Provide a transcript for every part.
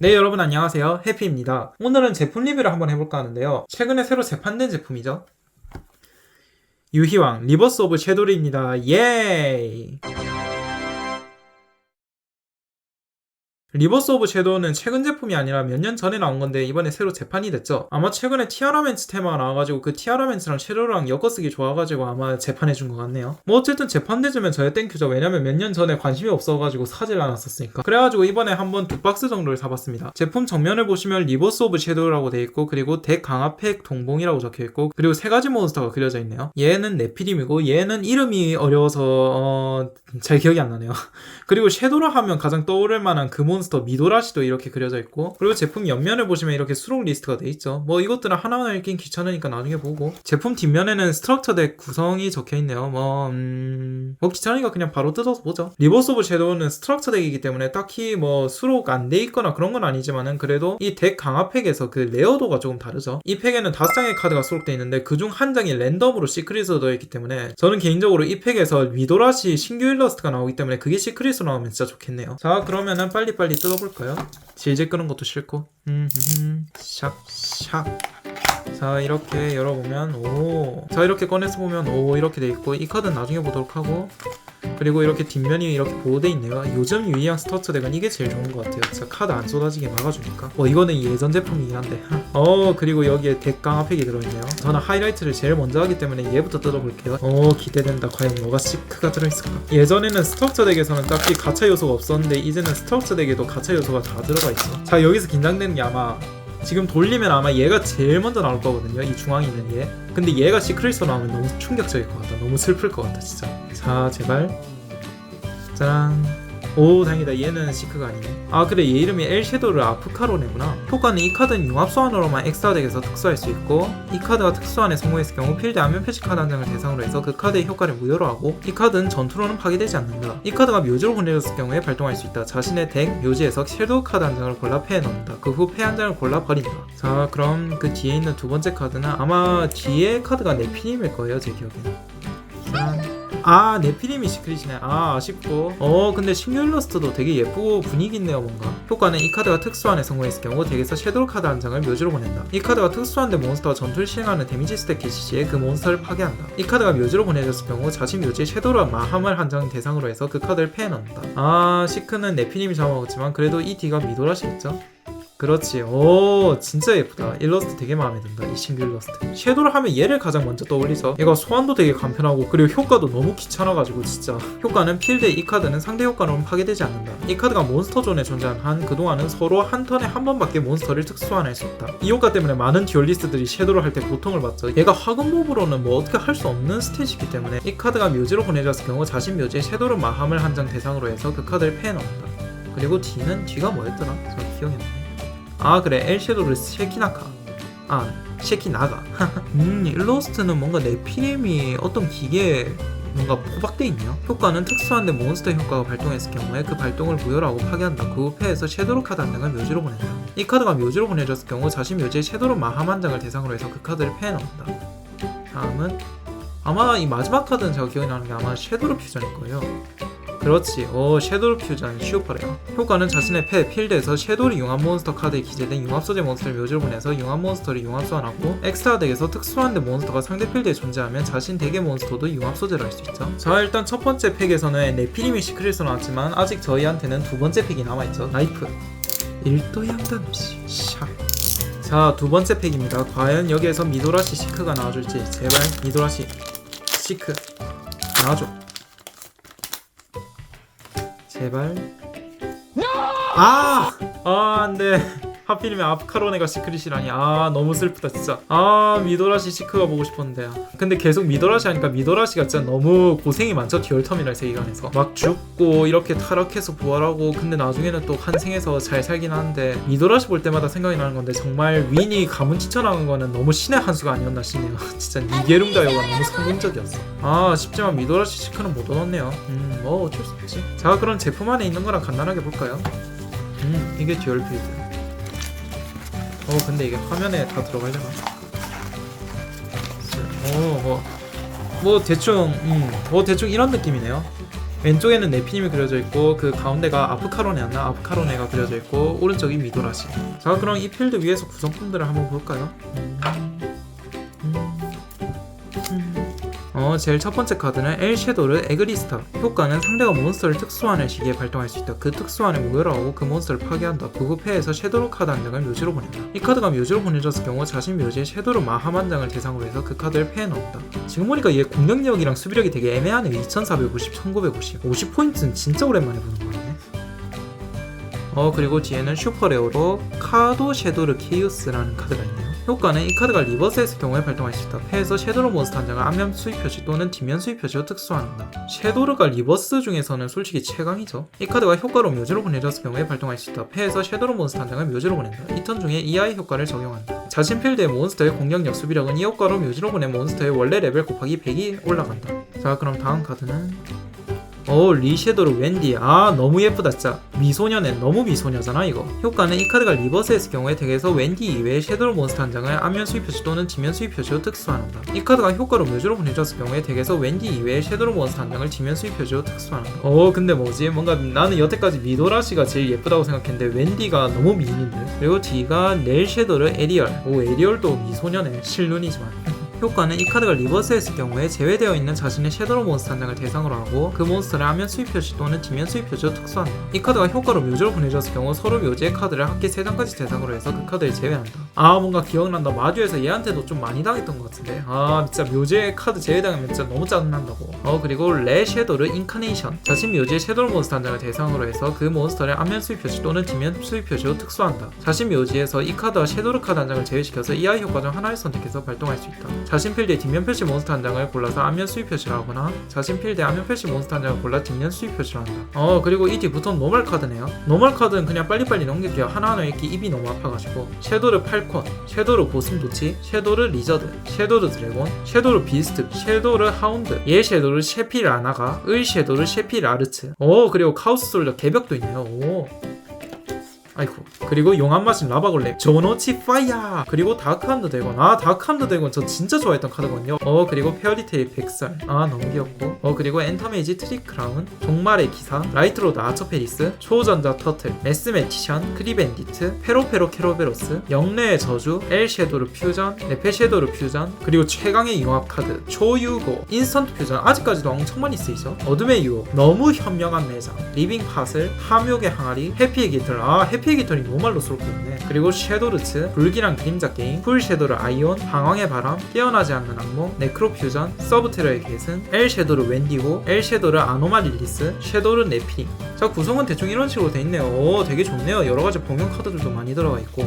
네 여러분 안녕하세요. 해피입니다. 오늘은 제품 리뷰를 한번 해볼까 하는데요. 최근에 새로 재판된 제품이죠. 유희왕 리버스 오브 섀도리입니다. 예이 리버스 오브 섀도우는 최근 제품이 아니라 몇 년 전에 나온 건데 이번에 새로 재판이 됐죠. 아마 최근에 티아라멘츠 테마가 나와가지고 그 티아라멘츠랑 섀도우랑 엮어쓰기 좋아가지고 아마 재판해준 것 같네요. 뭐 어쨌든 재판되주면 저야 땡큐죠. 왜냐면 몇 년 전에 관심이 없어가지고 사질 않았었으니까. 그래가지고 이번에 한번 두 박스 정도를 사봤습니다. 제품 정면을 보시면 리버스 오브 섀도우라고 돼 있고 그리고 덱 강화팩 동봉이라고 적혀 있고 그리고 세 가지 몬스터가 그려져 있네요. 얘는 네피림이고 얘는 이름이 어려워서 어... 잘 기억이 안 나네요. 그리고 섀도우라 하면 가장 떠오를 만한 그몬 스터 미도라시도 이렇게 그려져 있고 그리고 제품 옆면을 보시면 이렇게 수록 리스트가 돼 있죠. 뭐 이것들은 하나하나 읽긴 귀찮으니까 나중에 보고 제품 뒷면에는 스트럭처 덱 구성이 적혀 있네요. 뭐, 음... 뭐 귀찮으니까 그냥 바로 뜯어서 보죠. 리버스 오브 섀도우는 스트럭처 덱이기 때문에 딱히 뭐 수록 안 돼 있거나 그런 건 아니지만은 그래도 이 덱 강화 팩에서 그 레어도가 조금 다르죠. 이 팩에는 다섯 장의 카드가 수록돼 있는데 그중 한 장이 랜덤으로 시크릿으로 되어 있기 때문에 저는 개인적으로 이 팩에서 미도라시 신규 일러스트가 나오기 때문에 그게 시크릿으로 나오면 진짜 좋겠네요. 자 그러면은 빨리빨리 뜯어볼까요? 질질 끄는 것도 싫고. 음, 샥샥 자 이렇게 열어보면 오자 이렇게 꺼내서 보면 오 이렇게 돼 있고 이 카드는 나중에 보도록 하고 그리고 이렇게 뒷면이 이렇게 보호돼 있네요. 요즘 유의한 스타트 덱은 이게 제일 좋은 것 같아요. 진짜 카드 안 쏟아지게 막아주니까. 어 이거는 예전 제품이긴 한데. 어 그리고 여기에 덱 강화팩이 들어있네요. 저는 하이라이트를 제일 먼저 하기 때문에 얘부터 뜯어볼게요. 오 기대된다. 과연 뭐가 시크가 들어있을까? 예전에는 스트럭처 덱에서는 딱히 가차 요소가 없었는데 이제는 스트럭처 덱에도 가차 요소가 다 들어가 있어. 자 여기서 긴장되는 게 아마 지금 돌리면 아마 얘가 제일 먼저 나올 거거든요. 이 중앙에 있는 얘. 근데 얘가 시크릿으로 나오면 너무 충격적일 것 같다. 너무 슬플 것 같다, 진짜. 자, 제발. 짠. 오, 다행이다. 얘는 시크가 아니네. 아, 그래. 얘 이름이 엘섀도를 아프카로네구나. 효과는 이 카드는 융합 소환으로만 엑스트라 덱에서 특수할 수 있고, 이 카드가 특수환에 성공했을 경우 필드 안면 표시 카드 한 장을 대상으로 해서 그 카드의 효과를 무효로 하고, 이 카드는 전투로는 파괴되지 않는다. 이 카드가 묘지로 보내졌을 경우에 발동할 수 있다. 자신의 덱 묘지에서 섀도우 카드 한 장을 골라 패에 넣는다. 그 후 패 한 장을 골라 버린다. 자, 그럼 그 뒤에 있는 두 번째 카드는 아마 뒤에 카드가 네피님일 거예요, 제 기억에는. 짠. 아 네피림이 시크릿이네. 아 아쉽고. 어 근데 신규 일러스트도 되게 예쁘고 분위기 있네요 뭔가. 효과는 이 카드가 특수한에 성공했을 경우 덱에서 섀도우 카드 한 장을 묘지로 보낸다. 이 카드가 특수한데 몬스터가 전투를 시행하는 데미지 스택 개시 시에 그 몬스터를 파괴한다. 이 카드가 묘지로 보내졌을 경우 자신 묘지에 섀도우와 마함을 한 장 대상으로 해서 그 카드를 패해 넣는다. 아 시크는 네피림이 잡아먹었지만 그래도 이 D가 미도라시겠죠 그렇지. 오, 진짜 예쁘다. 일러스트 되게 마음에 든다. 이 신규 일러스트. 섀도를 하면 얘를 가장 먼저 떠올리죠. 얘가 소환도 되게 간편하고 그리고 효과도 너무 귀찮아가지고 진짜. 효과는 필드의 이 카드는 상대 효과로는 파괴되지 않는다. 이 카드가 몬스터존에 존재한 한 그동안은 서로 한 턴에 한 번밖에 몬스터를 특수환할 수 없다. 이 효과 때문에 많은 듀얼리스트들이 섀도를 할 때 고통을 받죠. 얘가 화금 몹으로는 뭐 어떻게 할 수 없는 스탯이기 때문에 이 카드가 묘지로 보내졌을 경우 자신 묘지에 섀도를 마함을 한 장 대상으로 해서 그 카드를 패해 넣는다. 그리고 D는 D가 뭐였더라? 저 기억이 안 나네. 아 그래. 엘섀도를 쉐키나카. 아 쉐키나가. 음 일러스트는 뭔가 네피렘이 어떤 기계에 뭔가 포박돼 있네요 효과는 특수한데 몬스터 효과가 발동했을 경우에 그 발동을 무효로 하고 파괴한다. 그 후 패에서 섀도우 카드 한 장을 묘지로 보낸다. 이 카드가 묘지로 보내졌을 경우 자신 묘지에 섀도우 마함 한 장을 대상으로 해서 그 카드를 패해 넣는다. 다음은 아마 이 마지막 카드는 제가 기억이 나는 게 아마 섀도우 퓨전일 거예요 그렇지. 오, 섀도우 퓨전 슈퍼래요. 효과는 자신의 패 필드에서 섀도우 융합 몬스터 카드에 기재된 융합 소재 몬스터를 묘지로 보내서 융합 몬스터를 융합 소환하고 엑스트라 덱에서 특수한 데 몬스터가 상대 필드에 존재하면 자신 덱의 몬스터도 융합 소재로 할 수 있죠. 자, 일단 첫 번째 팩에서는 네피림이 시크릿으로 나왔지만 아직 저희한테는 두 번째 팩이 남아있죠. 나이프. 일도 양단 없이 샥. 자, 두 번째 팩입니다. 과연 여기에서 미도라시 시크가 나와줄지 제발 미도라시 시크 나와줘. 제발. 아! 아, 안 돼. 하필이면 아프카로네가 시크릿이라니. 아, 너무 슬프다, 진짜. 아, 미도라시 시크가 보고 싶었는데. 근데 계속 미도라시 하니까 미도라시가 진짜 너무 고생이 많죠, 듀얼터미널 세계관에서. 막 죽고, 이렇게 타락해서 부활하고, 근데 나중에는 또 환생해서 잘 살긴 하는데, 미도라시 볼 때마다 생각이 나는 건데, 정말 윈이 가문 치쳐나간 거는 너무 신의 한 수가 아니었나 싶네요. 진짜 니게룽다 요가 너무 성공적이었어. 아, 쉽지만 미도라시 시크는 못 얻었네요. 음, 뭐 어쩔 수 없지. 자, 그럼 제품 안에 있는 거랑 간단하게 볼까요? 음, 이게 듀얼 필드. 어 근데 이게 화면에 다 들어가려나? 어, 뭐, 뭐 대충, 음, 뭐 대충 이런 느낌이네요. 왼쪽에는 네피님이 그려져 있고 그 가운데가 아프카로네였나 아프카로네가 그려져 있고 오른쪽이 미도라시 자 그럼 이 필드 위에서 구성품들을 한번 볼까요? 어, 제일 첫 번째 카드는 엘 섀도르 에그리스타. 효과는 상대가 몬스터를 특수환을 시기에 발동할 수 있다. 그 특수환을 무효라고 그 몬스터를 파괴한다. 구급해에서 섀도르 카드 한 장을 묘지로 보낸다. 이 카드가 묘지로 보내졌을 경우 자신 묘지에 섀도르 마함 한 장을 대상으로 해서 그 카드를 패해 넣었다. 지금 보니까 얘 공격력이랑 수비력이 되게 애매하네. 2450, 1950. 50포인트는 진짜 오랜만에 보는 거 같네. 어 그리고 뒤에는 슈퍼레어로 카도 섀도르 키우스라는 카드가 있네요. 효과는 이 카드가 리버스했을 경우에 발동할 수 있다. 패에서 섀도르 몬스터 한 장을 앞면 수입 표시 또는 뒷면 수입 표시로 특수화한다. 섀도르가 리버스 중에서는 솔직히 최강이죠. 이 카드가 효과로 묘지로 보내졌을 경우에 발동할 수 있다. 패에서 섀도르 몬스터 한 장을 묘지로 보낸다. 이 턴 중에 이하의 효과를 적용한다. 자신 필드의 몬스터의 공격력 수비력은 이 효과로 묘지로 보낸 몬스터의 원래 레벨 곱하기 100이 올라간다. 자 그럼 다음 카드는 오 리섀도르 웬디. 아 너무 예쁘다 진짜. 미소녀네. 너무 미소녀잖아 이거. 효과는 이 카드가 리버스했을 경우에 덱에서 웬디 이외의 섀도르 몬스터 한 장을 앞면 수입 표시 또는 뒷면 수입 표시로 특수화한다. 이 카드가 효과로 묘지로 보내졌을 경우에 덱에서 웬디 이외의 섀도르 몬스터 한 장을 뒷면 수입 표시로 특수화한다. 어 근데 뭐지? 뭔가 나는 여태까지 미도라시가 제일 예쁘다고 생각했는데 웬디가 너무 미인인데? 그리고 D가 넬 섀도르 에리얼. 오 에리얼도 미소녀네. 실눈이지만 효과는 이 카드가 리버스했을 경우에 제외되어 있는 자신의 섀도우 몬스터 한 장을 대상으로 하고 그 몬스터를 앞면 수입 표시 또는 뒷면 수입 표시로 특수한다. 이 카드가 효과로 묘지로 보내졌을 경우 서로 묘지의 카드를 합계 3장까지 대상으로 해서 그 카드를 제외한다. 아 뭔가 기억난다. 마주에서 얘한테도 좀 많이 당했던 것 같은데. 아 진짜 묘지의 카드 제외당하면 진짜 너무 짜증난다고. 어 그리고 레 섀도르 인카네이션. 자신 묘지의 섀도우 몬스터 한 장을 대상으로 해서 그 몬스터를 안면 수입 표시 또는 뒷면 수입 표시로 특수한다. 자신 묘지에서 이 카드와 섀도르 카드 한 장을 제외시켜서 이 아이 효과 중 하나를 선택해서 발동할 수 있다. 자신 필드의 뒷면 표시 몬스터 한 장을 골라서 안면 수입 표시를 하거나 자신 필드의 안면 표시 몬스터 한 장을 골라 뒷면 수입 표시를 한다. 어 그리고 이 뒤부터는 노멀 카드네요. 노멀 카드는 그냥 빨리빨리 넘길게요. 하나하나 이렇게 입이 너무 아파가지고. 섀도를 팔 세컨, 섀도르 보슴도치, 섀도르 리저드, 섀도르 드래곤, 섀도르 비스트, 섀도르 하운드, 예 섀도르 셰필 아나가, 의 섀도르 셰필 아르츠. 오, 그리고 카우스 솔더 개벽도 있네요. 오. 아이고 그리고 용암 마신 라바골렘 조노치 파이어 그리고 다크한드 대건 아 다크한드 대건 저 진짜 좋아했던 카드거든요. 어 그리고 페어리테일 백살. 아 너무 귀엽고. 어 그리고 엔터메이지 트릭 크라운 종말의 기사. 라이트로드 아처페리스. 초전자 터틀. 메스메티션. 크리밴디트. 페로페로 캐로베로스. 영래의 저주. 엘 섀도르 퓨전. 레페 섀도르 퓨전. 그리고 최강의 융합 카드. 초유고. 인스턴트 퓨전. 아직까지도 엄청 많이 쓰이죠. 어둠의 유혹. 너무 현명한 매장. 리빙 파슬 함욕의 항아리. 해피의 깃털 아 해피 의 깃털이 노말로 있네 그리고 섀도르츠 불길한 그림자 게임 풀 섀도르 아이온 방황의 바람 깨어나지 않는 악몽 네크로 퓨전 서브테러의 계승 엘 섀도르 웬디고 엘 섀도르 아노마 릴리스 섀도르 네피링 자 구성은 대충 이런 식으로 돼 있네요. 오 되게 좋네요. 여러 가지 복용 카드들도 많이 들어가 있고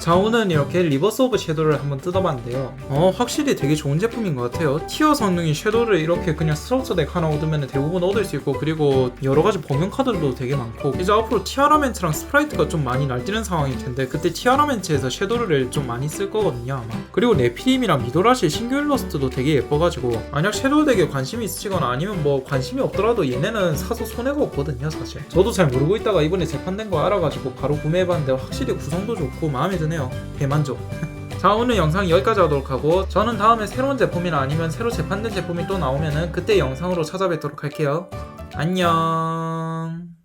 자 오늘은 이렇게 리버스 오브 섀도우를 한번 뜯어봤는데요. 어 확실히 되게 좋은 제품인 것 같아요. 티어 성능이 섀도우를 이렇게 그냥 스트럭처 덱 하나 얻으면 대부분 얻을 수 있고 그리고 여러 가지 복용 카드들도 되게 많고 이제 앞으로 티아라멘트랑 스프라이트가 좀 많이 날뛰는 상황일 텐데 그때 티아라멘트에서 섀도우를 좀 많이 쓸 거거든요 아마. 그리고 네피림이랑 미도라시 신규 일러스트도 되게 예뻐가지고 만약 섀도우 덱에 관심이 있으시거나 아니면 뭐 관심이 없더라도 얘네는 사서 손해가 없거든요 사실. 저도 잘 모르고 있다가 이번에 재판된 거 알아가지고 바로 구매해봤는데 확실히 구성도 좋고 마음에 드네요. 대만족. 자 오늘 영상 여기까지 하도록 하고 저는 다음에 새로운 제품이나 아니면 새로 재판된 제품이 또 나오면은 그때 영상으로 찾아뵙도록 할게요. 안녕